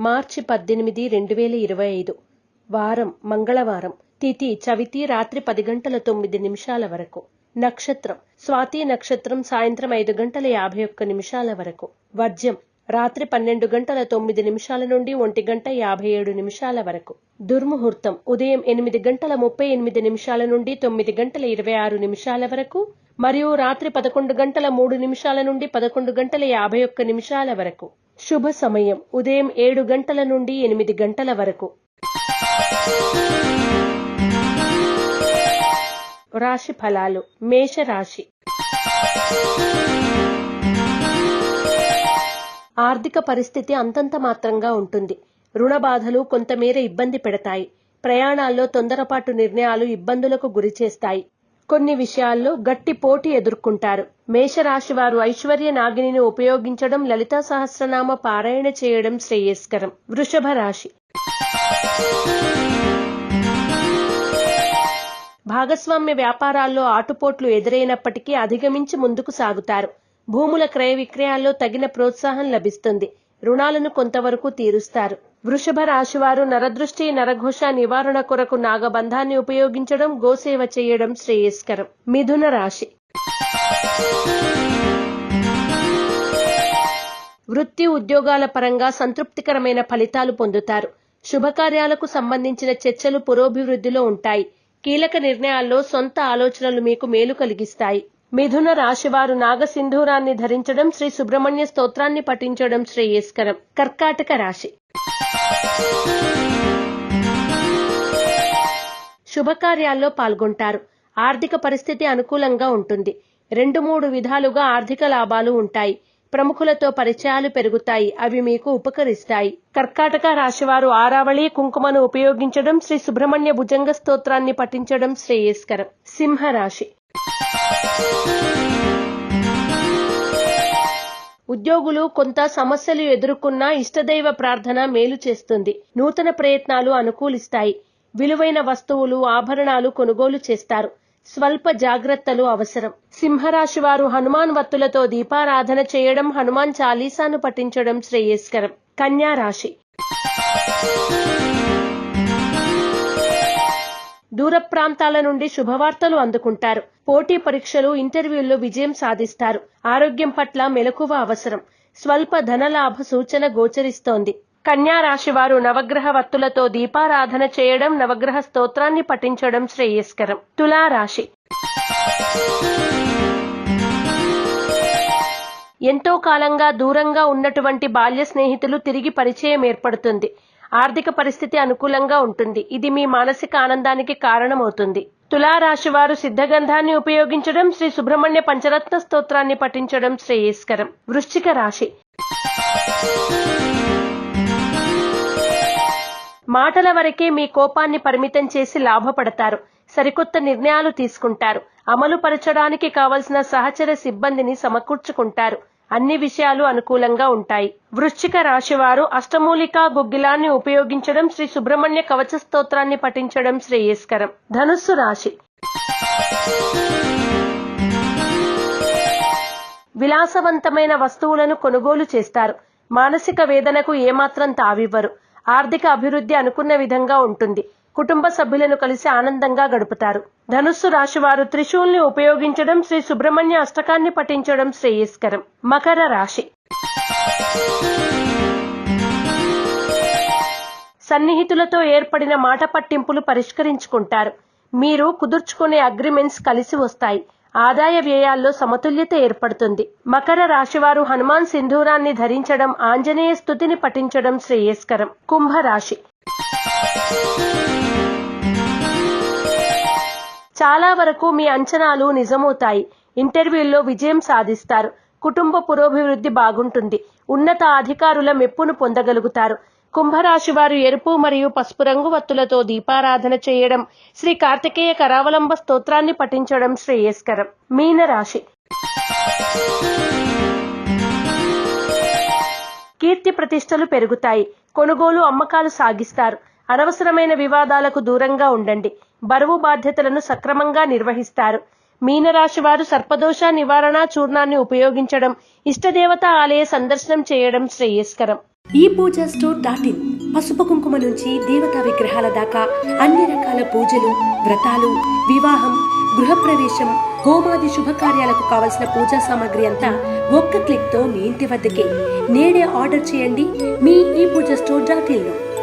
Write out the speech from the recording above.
మార్చి పద్దెనిమిది రెండు వేల ఇరవై ఐదు. వారం మంగళవారం. తిథి చవితి రాత్రి పది గంటల తొమ్మిది నిమిషాల వరకు. నక్షత్రం స్వాతి నక్షత్రం సాయంత్రం ఐదు గంటల యాభై ఒక్క నిమిషాల వరకు. వర్జ్యం రాత్రి పన్నెండు గంటల తొమ్మిది నిమిషాల నుండి ఒంటి గంట యాభై ఏడు నిమిషాల వరకు. దుర్ముహూర్తం ఉదయం ఎనిమిది గంటల ముప్పై ఎనిమిది నిమిషాల నుండి తొమ్మిది గంటల ఇరవై ఆరు నిమిషాల వరకు. మరియు రాత్రి పదకొండు గంటల మూడు నిమిషాల నుండి పదకొండు గంటల యాభై ఒక్క నిమిషాల వరకు. శుభ సమయం. ఉదయం ఏడు గంటల నుండి ఎనిమిది గంటల వరకు. రాశి ఫలాలు. మేషరాశి. ఆర్థిక పరిస్థితి అంతంత మాత్రంగా ఉంటుంది. రుణ బాధలు కొంతమేర ఇబ్బంది పెడతాయి. ప్రయాణాల్లో తొందరపాటు నిర్ణయాలు ఇబ్బందులకు గురిచేస్తాయి కొన్ని విషయాల్లో గట్టి పోటీ ఎదుర్కొంటారు. మేషరాశి వారు ఐశ్వర్య నాగిని ఉపయోగించడం లలితా సహస్రనామ పారాయణ చేయడం శ్రేయస్కరం. వృషభ రాశి. భాగస్వామ్య వ్యాపారాల్లో ఆటుపోట్లు ఎదురైనప్పటికీ అధిగమించి ముందుకు సాగుతారు. భూముల క్రయ విక్రయాల్లో తగిన ప్రోత్సాహం లభిస్తుంది. రుణాలను కొంతవరకు తీరుస్తారు. వృషభ రాశివారు నరదృష్టి నరఘోష నివారణ కొరకు నాగబంధాన్ని ఉపయోగించడం గోసేవ చేయడం శ్రేయస్కరం. మిథున రాశి. వృత్తి ఉద్యోగాల పరంగా సంతృప్తికరమైన ఫలితాలు పొందుతారు. శుభకార్యాలకు సంబంధించిన చర్చలు పురోభివృద్ధిలో ఉంటాయి. కీలక నిర్ణయాల్లో సొంత ఆలోచనలు మీకు మేలు కలిగిస్తాయి. మిథున రాశివారు నాగసింధూరాన్ని ధరించడం శ్రీ సుబ్రహ్మణ్య స్తోత్రాన్ని పఠించడం శ్రేయస్కరం. కర్కాటక రాశి. శుభకార్యాల్లో పాల్గొంటారు. ఆర్థిక పరిస్థితి అనుకూలంగా ఉంటుంది. రెండు మూడు విధాలుగా ఆర్థిక లాభాలు ఉంటాయి. ప్రముఖులతో పరిచయాలు పెరుగుతాయి. అవి మీకు ఉపకరిస్తాయి. కర్కాటక రాశివారు ఆరావళి కుంకుమను ఉపయోగించడం శ్రీ సుబ్రహ్మణ్య భుజంగ స్తోత్రాన్ని పఠించడం శ్రేయస్కరం. సింహరాశి. ఉద్యోగులు కొంత సమస్యలు ఎదుర్కొన్నా ఇష్టదైవ ప్రార్థన మేలు చేస్తుంది. నూతన ప్రయత్నాలు అనుకూలిస్తాయి. విలువైన వస్తువులు ఆభరణాలు కొనుగోలు చేస్తారు. స్వల్ప జాగ్రత్తలు అవసరం. సింహరాశి వారు హనుమాన్ వత్తులతో దీపారాధన చేయడం హనుమాన్ చాలీసాను పఠించడం శ్రేయస్కరం. కన్యా రాశి. దూర ప్రాంతాల నుండి శుభవార్తలు అందుకుంటారు. పోటీ పరీక్షలు ఇంటర్వ్యూల్లో విజయం సాధిస్తారు. ఆరోగ్యం పట్ల మెలకువ అవసరం. స్వల్ప ధనలాభ సూచన గోచరిస్తోంది. కన్యా రాశి వారు నవగ్రహ వత్తులతో దీపారాధన చేయడం నవగ్రహ స్తోత్రాన్ని పఠించడం శ్రేయస్కరం. తులా రాశి. ఎంతో కాలంగా దూరంగా ఉన్నటువంటి బాల్య స్నేహితులు తిరిగి పరిచయం ఏర్పడుతుంది. ఆర్థిక పరిస్థితి అనుకూలంగా ఉంటుంది. ఇది మీ మానసిక ఆనందానికి కారణమవుతుంది. తులారాశి వారు సిద్ధగంధాన్ని ఉపయోగించడం శ్రీ సుబ్రహ్మణ్య పంచరత్న స్తోత్రాన్ని పఠించడం శ్రేయస్కరం. వృశ్చిక రాశి. మాటల వరకే మీ కోపాన్ని పరిమితం చేసి లాభపడతారు. సరికొత్త నిర్ణయాలు తీసుకుంటారు. అమలు పరచడానికి కావలసిన సహచర సిబ్బందిని సమకూర్చుకుంటారు. అన్ని విషయాలు అనుకూలంగా ఉంటాయి. వృశ్చిక రాశివారు అష్టమూలికా గుగ్గిలాన్ని ఉపయోగించడం శ్రీ సుబ్రహ్మణ్య కవచ స్తోత్రాన్ని పఠించడం శ్రేయస్కరం. ధనుస్సు రాశి. విలాసవంతమైన వస్తువులను కొనుగోలు చేస్తారు. మానసిక వేదనకు ఏమాత్రం తావివ్వరు. ఆర్థిక అభివృద్ధి అనుకున్న విధంగా ఉంటుంది. కుటుంబ సభ్యులను కలిసి ఆనందంగా గడుపుతారు. ధనుస్సు రాశివారు త్రిశూల్ని ఉపయోగించడం శ్రీ సుబ్రహ్మణ్య అష్టకాన్ని పఠించడం శ్రేయస్కరం. మకర రాశి. సన్నిహితులతో ఏర్పడిన మాట పట్టింపులు పరిష్కరించుకుంటారు. మీరు కుదుర్చుకునే అగ్రిమెంట్స్ కలిసి వస్తాయి. ఆదాయ వ్యయాల్లో సమతుల్యత ఏర్పడుతుంది. మకర రాశివారు హనుమాన్ సింధూరాన్ని ధరించడం ఆంజనేయ స్థుతిని పఠించడం శ్రేయస్కరం. కుంభరాశి. చాలా వరకు మీ అంచనాలు నిజమవుతాయి. ఇంటర్వ్యూల్లో విజయం సాధిస్తారు. కుటుంబ పురోభివృద్ధి బాగుంటుంది. ఉన్నత అధికారుల మెప్పును పొందగలుగుతారు. కుంభరాశి వారు ఎరుపు మరియు పసుపు రంగు వత్తులతో దీపారాధన చేయడం శ్రీ కార్తికేయ కరావలంబ స్తోత్రాన్ని పఠించడం శ్రేయస్కరం. మీన రాశి కీర్తి ప్రతిష్టలు పెరుగుతాయి. కొనుగోలు అమ్మకాలు సాగిస్తారు. అనవసరమైన వివాదాలకు దూరంగా ఉండండి. బరువు బాధ్యతలను సక్రమంగా నిర్వహిస్తారు. మీనరాశి వారు సర్పదోష నివారణ చూర్ణాన్ని ఉపయోగించడం ఇష్టదేవత ఆలయ సందర్శనం చేయడం శ్రేయస్కరం. ఈ పూజ స్టోర్ డాట్ ఇన్. పసుపు కుంకుమ నుంచి దేవతా విగ్రహాల దాకా అన్ని రకాల పూజలు వ్రతాలు వివాహం గృహప్రవేశం హోమాది శుభకార్యాలకు కావలసిన పూజా సామాగ్రి అంతా ఒక్క క్లిక్తో మీ ఇంటి వద్దకే. నేడే ఆర్డర్ చేయండి మీ ఈ Pooja store dot in